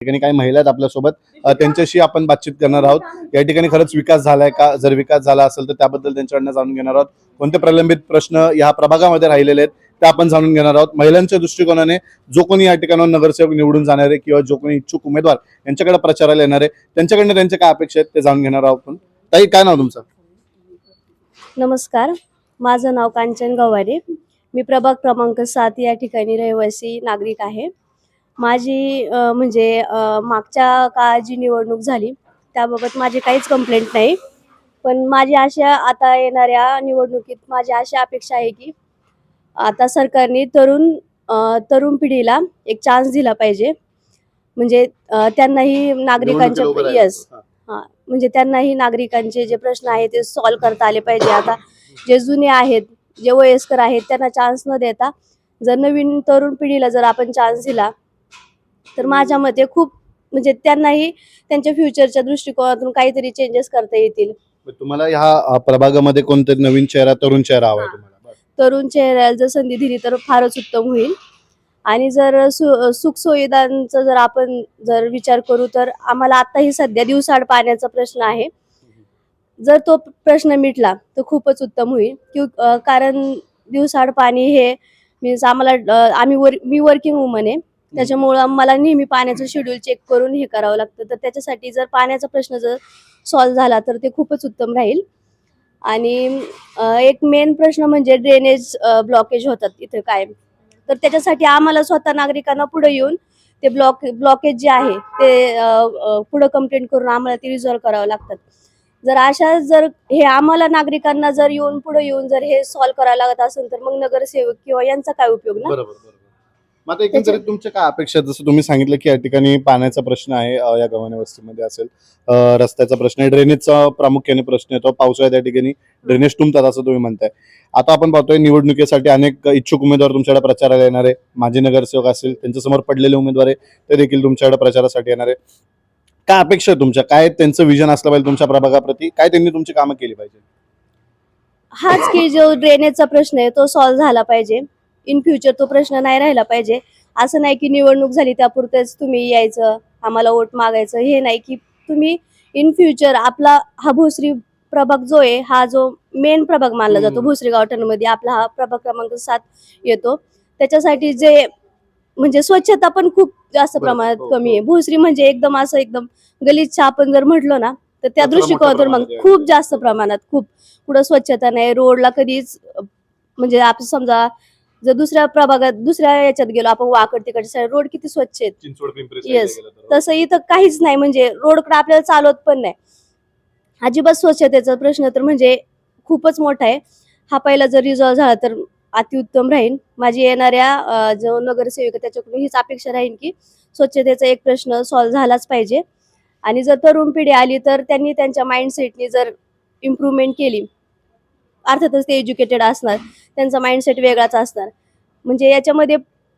ठिकाणी काही महिला आहेत आपल्यासोबत त्यांच्याशी आपण बातचीत करणार आहोत. या ठिकाणी खरंच विकास झालाय का? जर विकास झाला असेल तर त्याबद्दल त्यांच्याकडनं जाणून घेणार आहोत. कोणते प्रलंबित प्रश्न या प्रभागामध्ये राहिलेले आहेत ते आपण जाणून घेणार आहोत. महिलांच्या दृष्टिकोनाने जो कोणी या ठिकाणावर नगरसेवक निवडून जाणार आहे किंवा जो कोणी इच्छुक उमेदवार यांच्याकडे प्रचाराला येणार आहे त्यांच्याकडनं त्यांच्या काय अपेक्षा आहेत ते जाणून घेणार आहोत आपण. ताई काय नाव तुमचं? नमस्कार. माझं नाव कांचन गवारे. मी प्रभाग क्रमांक सात या ठिकाणी रहिवासी नागरिक आहे. माझी म्हणजे मागच्या काळात जी निवडणूक झाली त्याबाबत माझी काहीच कंप्लेंट नाही. पण माझी अशा आता येणाऱ्या निवडणुकीत माझी अशी अपेक्षा आहे की आता सरकारने तरुण तरुण पिढीला एक चान्स दिला पाहिजे. म्हणजे त्यांनाही नागरिकांच्या. यस. हा. म्हणजे त्यांनाही नागरिकांचे जे प्रश्न आहेत ते सॉल्व्ह करता आले पाहिजे. आता जे जुने आहेत जे वयस्कर आहेत त्यांना चान्स न देता जर नवीन तरुण पिढीला जर आपण चान्स दिला तर माझ्या मते खूप म्हणजे त्यांनाही त्यांच्या फ्युचरच्या दृष्टिकोनातून काहीतरी चेंजेस करता येतील. तुम्हाला ह्या प्रभागामध्ये कोणतरी नवीन चेहरा तरुण चेहरा हवा. तुम्हाला. तरुण चेहऱ्याला जर संधी दिली तर फारच उत्तम होईल. आणि जर सु सुखसुविधांचा जर आपण जर विचार करू तर आम्हाला आताही सध्या दिवसाड पाण्याचा प्रश्न आहे. जर तो प्रश्न मिटला तर खूपच उत्तम होईल. अ, कारण दिवसाड पाणी हे मीन्स आम्हाला आम्ही वर मी वर्किंग वुमन आहे. त्याच्यामुळं मला नेहमी पाण्याचं शेड्यूल चेक करून हे करावं लागतं. तर त्याच्यासाठी जर पाण्याचा प्रश्न जर सॉल्व्ह झाला तर ते खूपच उत्तम राहील. आणि एक मेन प्रश्न म्हणजे ड्रेनेज ब्लॉकेज होतात इथे कायम. तर त्याच्यासाठी आम्हाला स्वतः नागरिकांना पुढे येऊन ते ब्लॉक ब्लॉकेज जे आहे ते पुढं कंप्लेंट करून आम्हाला ते रिझॉल्व्ह करावं लागतात. जर अशा जर हे आम्हाला नागरिकांना जर येऊन पुढे येऊन जर हे सॉल्व्ह करायला लागत असेल तर मग नगरसेवक किंवा यांचा काय उपयोग ना? मग आता एकंदरीत तुमच्या काय अपेक्षा आहेत? जसं तुम्ही सांगितलं की या ठिकाणी पाण्याचा प्रश्न आहे अ, या गव्हाणे वस्तीमध्ये असेल अ, रस्त्याचा प्रश्न आहे ड्रेनेजचा प्रामुख्याने प्रश्न येतो पावसाळ्यात या ठिकाणी ड्रेनेज तुंबतात असं तुम्ही म्हणताय. आता आपण पाहतोय निवडणुकीसाठी अनेक इच्छुक उमेदवार तुमच्याकडे प्रचाराला येणार आहे. माजी नगरसेवक असेल त्यांच्यासमोर पडलेले उमेदवार आहे ते देखील तुमच्याकडे प्रचारासाठी येणार आहे. काय अपेक्षा आहे तुमच्या? काय त्यांचं विजन असलं पाहिजे तुमच्या प्रभागाप्रती? काय त्यांनी तुमची कामं केली पाहिजे? हाच की जो ड्रेनेजचा प्रश्न आहे तो सॉल्व्ह झाला पाहिजे. इन फ्युचर तो प्रश्न नाही राहिला पाहिजे असं नाही की निवडणूक झाली त्यापुरतेच तुम्ही यायचं आम्हाला वोट मागायचं हे नाही की तुम्ही इन फ्युचर आपला हा भोसरी प्रभाग जो आहे हा जो मेन प्रभाग मानला जातो. भोसरी गावठाणामध्ये आपला हा प्रभाग क्रमांक सात येतो त्याच्यासाठी जे म्हणजे स्वच्छता पण खूप जास्त प्रमाणात हो, कमी आहे हो. भोसरी म्हणजे एकदम असं एकदम गलिच्छ आपण जर म्हटलो ना तर त्या दृष्टिकोनातून मग. खूप जास्त प्रमाणात खूप कुठं स्वच्छता नाही रोडला कधीच म्हणजे आपण समजा जर दुसऱ्या प्रभागात दुसऱ्या याच्यात गेलो आपण वाकड तिकडच्या रोड किती स्वच्छ आहेत? चिंचवड पिंपरी Yes. तसं इथं काहीच नाही म्हणजे रोडकडे आपल्याला चालवत पण नाही. अजिबात स्वच्छतेचा प्रश्न तर म्हणजे खूपच मोठा आहे. हा पहिला जर रिझॉल्व्ह झाला तर अतिउत्तम राहील माझी येणाऱ्या अ, जो नगरसेवक त्याच्याकडून हीच अपेक्षा राहील की स्वच्छतेचा एक प्रश्न सॉल्व्ह झालाच पाहिजे. आणि जर तरुण पिढी आली तर त्यांनी त्यांच्या माइंडसेटनी जर इम्प्रूव्हमेंट केली अर्थातच ते एज्युकेटेड असणार. त्यांचा माइंडसेट वेगळाच असणार. म्हणजे याच्यामध्ये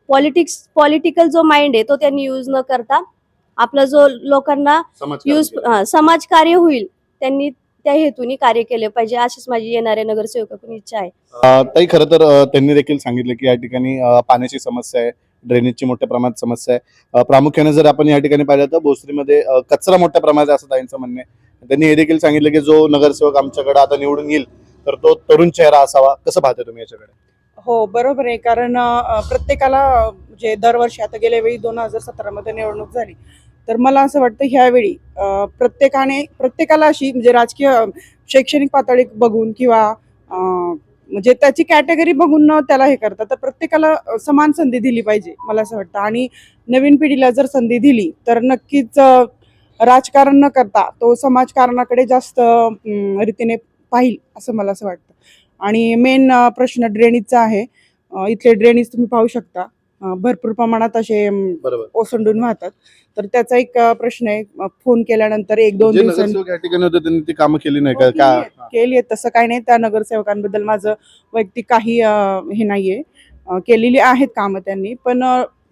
पॉलिटिक्स पॉलिटिकल जो माइंड आहे तो त्यांनी यूज न करता आपला जो लोकांना यूज समाजकार्य होईल त्यांनी त्या हेतूने कार्य केले पाहिजे अशीच माझी येणाऱ्या नगरसेवकाकडून इच्छा आहे. ताई खरं तर त्यांनी देखील सांगितलं की या ठिकाणी पाण्याची समस्या आहे ड्रेनेजची मोठ्या प्रमाणात समस्या आहे. प्रामुख्याने जर आपण या ठिकाणी पाहिलं तर भोसरीमध्ये कचरा मोठ्या प्रमाणात असं ताईंचं म्हणणं आहे. त्यांनी हे देखील सांगितलं की जो नगरसेवक आमच्याकडे आता निवडून येईल तर तो तरुण चेहरा असावा कसं पाहता तुम्ही याच्याकडे? हो बरोबर आहे. कारण प्रत्येकाला म्हणजे दरवर्षी आता गेल्या वेळी दोन हजार सतरामध्ये निवडणूक झाली. तर मला असं वाटतं ह्यावेळी प्रत्येकाने प्रत्येकाला अशी म्हणजे राजकीय शैक्षणिक पातळी बघून किंवा म्हणजे त्याची कॅटेगरी बघून न त्याला हे करतात तर प्रत्येकाला समान संधी दिली पाहिजे मला असं वाटतं. आणि नवीन पिढीला जर संधी दिली तर नक्कीच राजकारण न करता तो समाजकारणाकडे जास्त रीतीने पाहिल असं मला असं वाटतं. आणि मेन प्रश्न ड्रेनेजचा आहे. इथले ड्रेनेज तुम्ही पाहू शकता. भरपूर प्रमाणात असे ओसंडून वाहतात. तर त्याचा एक प्रश्न आहे. फोन केल्यानंतर एक दोन दिवसांनी कामं केली नाही का? हो, केली आहेत तसं काही नाही. त्या नगरसेवकांबद्दल माझं वैयक्तिक काही हे नाहीये. केलेली आहेत कामं त्यांनी. पण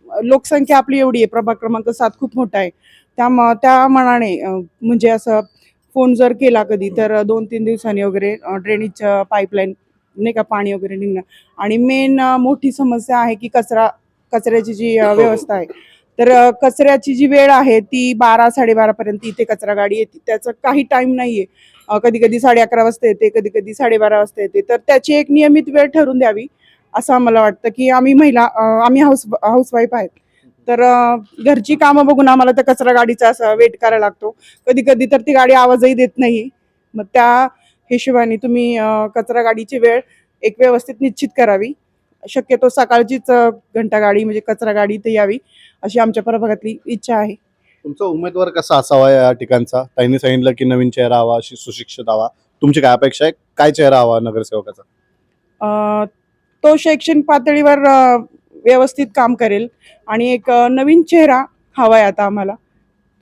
लोकसंख्या आपली एवढी आहे. प्रभाग क्रमांक सात खूप मोठा आहे. त्या त्या मनाने म्हणजे असं फोन जर केला कधी तर दोन तीन दिवसांनी वगैरे ड्रेनेजच्या पाईपलाईन नाही का पाणी वगैरे निघणं. आणि मेन मोठी समस्या आहे की कचरा कचऱ्याची जी व्यवस्था आहे. तर कचऱ्याची जी वेळ आहे ती बारा साडेबारा पर्यंत इथे कचरा गाडी येते. त्याचं काही टाइम नाहीये. कधी कधी साडे अकरा वाजता येते कधी कधी साडेबारा वाजता येते. तर त्याची एक नियमित वेळ ठरून द्यावी असं आम्हाला वाटतं की आम्ही महिला आम्ही हाऊस हाऊसवाईफ आहेत. तर घरची कामं बघून आम्हाला त्या कचरा गाडीचा असं वेट करायला लागतो. कधी कधी तर ती गाडी आवाजही देत नाही. मग त्या हिशोबाने तुम्ही कचरा गाडीची वेळ एक व्यवस्थित निश्चित करावी. शक्यतो सकाळचीच घंटा गाडी म्हणजे कचरा गाडी इथे यावी अशी आमच्या प्रभागातली इच्छा आहे. तुमचा उमेदवार कसा असावा या ठिकाणचा? त्यांनी सांगितलं की नवीन चेहरा हवा अशी सुशिक्षित हवा. तुमची काय अपेक्षा आहे? काय चेहरा हवा नगरसेवकाचा? तो शैक्षणिक पातळीवर व्यवस्थित काम करेल. आणि एक नवीन चेहरा हवाय आता आम्हाला.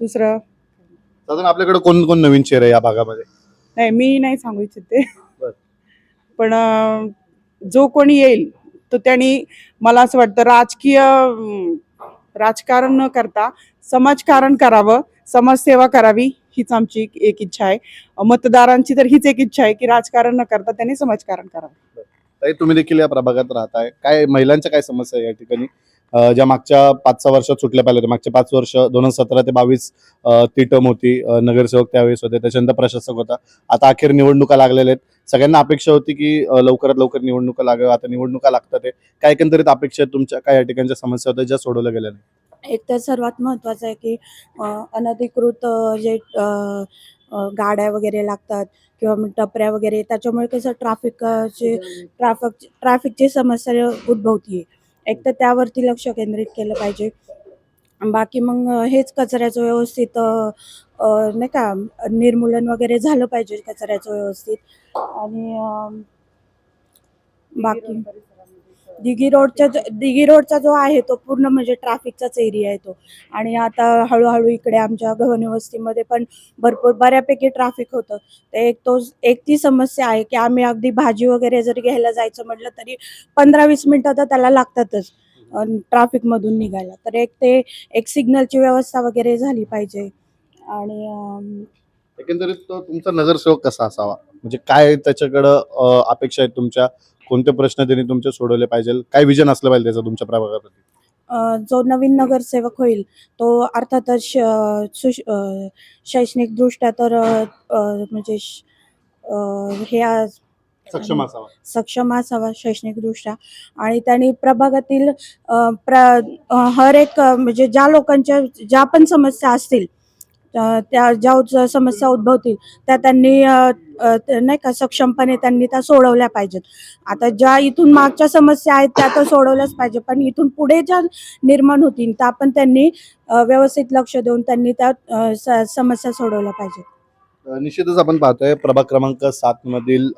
दुसरं? साधारण आपल्याकडे कोण कोण नवीन चेहरे आहे या भागामध्ये? नाही मी नाही सांगू इच्छिते. बर. पण अ, जो कोणी येईल तो त्यांनी मला असं वाटतं राजकीय राजकारण न करता समाजकारण करावं. समाजसेवा करावी हीच आमची एक- एक इच्छा आहे. मतदारांची तर हीच एक इच्छा आहे की राजकारण न करता त्यांनी समाजकारण करावं. ताई तुम्ही देखील या प्रभागात राहताय. काय महिलांच्या काय समस्या आहे या ठिकाणी? ज्या मागच्या पाच सहा वर्षात सुटल्या पाहिल्या होत्या. मागच्या पाच वर्ष दोन हजार सतरा ते बावीस ती टर्म होती. नगरसेवक त्यावेळेस होते. त्याच्यानंतर प्रशासक होता. आता अखेर निवडणुका लागलेल्या आहेत. सगळ्यांना अपेक्षा होती की लवकरात लवकर निवडणुका लागाव्या आता निवडणुका लागतात आहे काय एकंदरीत अपेक्षा आहेत तुमच्या? काय या ठिकाणच्या समस्या होत्या ज्या सोडवल्या गेल्या नाही एक तर सर्वात महत्त्वाचं आहे की अ, अनधिकृत अ, जे अ, गाड्या वगैरे लागतात किंवा मग टपऱ्या वगैरे त्याच्यामुळे कसं ट्राफिकचे ट्राफिक ट्रॅफिकची समस्या उद्भवते एक तर त्यावरती लक्ष केंद्रित केलं पाहिजे. बाकी मग हेच कचऱ्याचं व्यवस्थित नाही का निर्मूलन वगैरे झालं पाहिजे कचऱ्याचं व्यवस्थित. आणि बाकी दिघी रोडच्या दिघी रोडचा जो आहे तो पूर्ण म्हणजे ट्रॅफिकचाच एरिया आहे तो. आणि आता हळूहळू इकडे आमच्या गहनवस्तीमध्ये पण भरपूर बऱ्यापैकी ट्रॅफिक होतं. ते एक तो एक ती समस्या आहे की आम्ही अगदी भाजी वगैरे जरी घ्यायला जायचं म्हटलं तरी पंधरा वीस मिनटं तर त्याला लागतातच. ट्रॅफिकमधून निघायला. तर एक ते एक सिग्नलची व्यवस्था वगैरे झाली पाहिजे. आणि एकंदरीत तो तुमचा नगरसेवक कसा असावा? म्हणजे काय त्याच्याकडं अपेक्षा आहेत तुमच्या? कोणते प्रश्न त्यांनी तुमचे सोडवले पाहिजे? काय विजन असलं पाहिजे त्याचं तुमच्या प्रभागाप्रती? जो नवीन नगरसेवक होईल तो अर्थातच श- सुश अ, शैक्षणिकदृष्ट्या तर म्हणजे हे आज सक्षम असावा. सक्षम असावा शैक्षणिकदृष्ट्या आणि त्यांनी प्रभागातील प्र हर एक म्हणजे ज्या लोकांच्या ज्या पण समस्या असतील त्या ज्या समस्या उद्भवतील त्या त्यांनी नाही का सक्षमपणे त्यांनी त्या सोडवल्या पाहिजेत. आता ज्या इथून मागच्या समस्या आहेत त्या तर सोडवल्याच पाहिजे पण इथून पुढे ज्या निर्माण होतील त्या पण त्यांनी व्यवस्थित लक्ष देऊन त्यांनी त्या समस्या सोडवल्या पाहिजेत. निश्चितच आपण पाहतोय प्रभाग क्रमांक सात मधील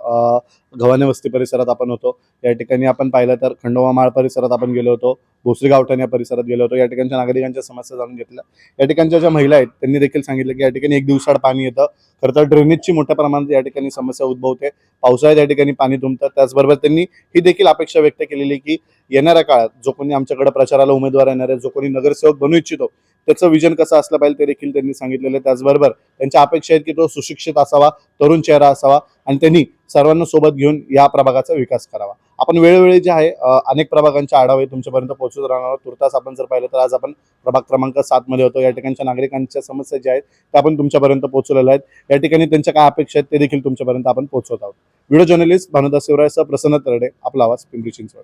घवाने वस्ती परिसरात आपण होतो. या ठिकाणी आपण पाहिलं तर खंडोबा माळ परिसरात आपण गेलो होतो. भोसरी गावठाण या परिसरात गेलो होतो. या ठिकाणच्या नागरिकांच्या समस्या जाणून घेतल्या. या ठिकाणच्या ज्या महिला आहेत त्यांनी देखील सांगितलं की या ठिकाणी एक दिवसाड पाणी येतं. खरं तर ड्रेनेजची मोठ्या प्रमाणात या ठिकाणी समस्या उद्भवते. पावसाळ्यात या ठिकाणी पाणी तुंबतं. त्याचबरोबर त्यांनी ही देखील अपेक्षा व्यक्त केलेली की येणाऱ्या काळात जो कोणी आमच्याकडे प्रचाराला उमेदवार येणार आहे जो कोणी नगरसेवक बनू इच्छितो त्याचं विजन कसं असलं पाहिजे ते देखील त्यांनी सांगितलेलं आहे. त्याचबरोबर त्यांच्या अपेक्षा आहेत की तो सुशिक्षित असावा तरुण चेहरा असावा आणि त्यांनी सर्वांना सोबत घेऊन या प्रभागाचा विकास करावा. आपण वेळोवेळी जे आहे अनेक प्रभागांचे आढावे तुमच्यापर्यंत पोहोचत राहणार तुर्तास आपण जर पाहिलं तर आज आपण प्रभाग क्रमांक सात मध्ये होतो. या ठिकाणच्या नागरिकांच्या समस्या ज्या आहेत त्या आपण तुमच्यापर्यंत पोहोचवलेल्या आहेत. या ठिकाणी त्यांच्या काय अपेक्षा आहेत ते देखील तुमच्यापर्यंत आपण पोहोचवत आहोत. व्हिडिओ जर्नलिस्ट भानुदास शिवराय सह प्रसन्न तरडे आपला आवाज पिंपरी चिंचवड.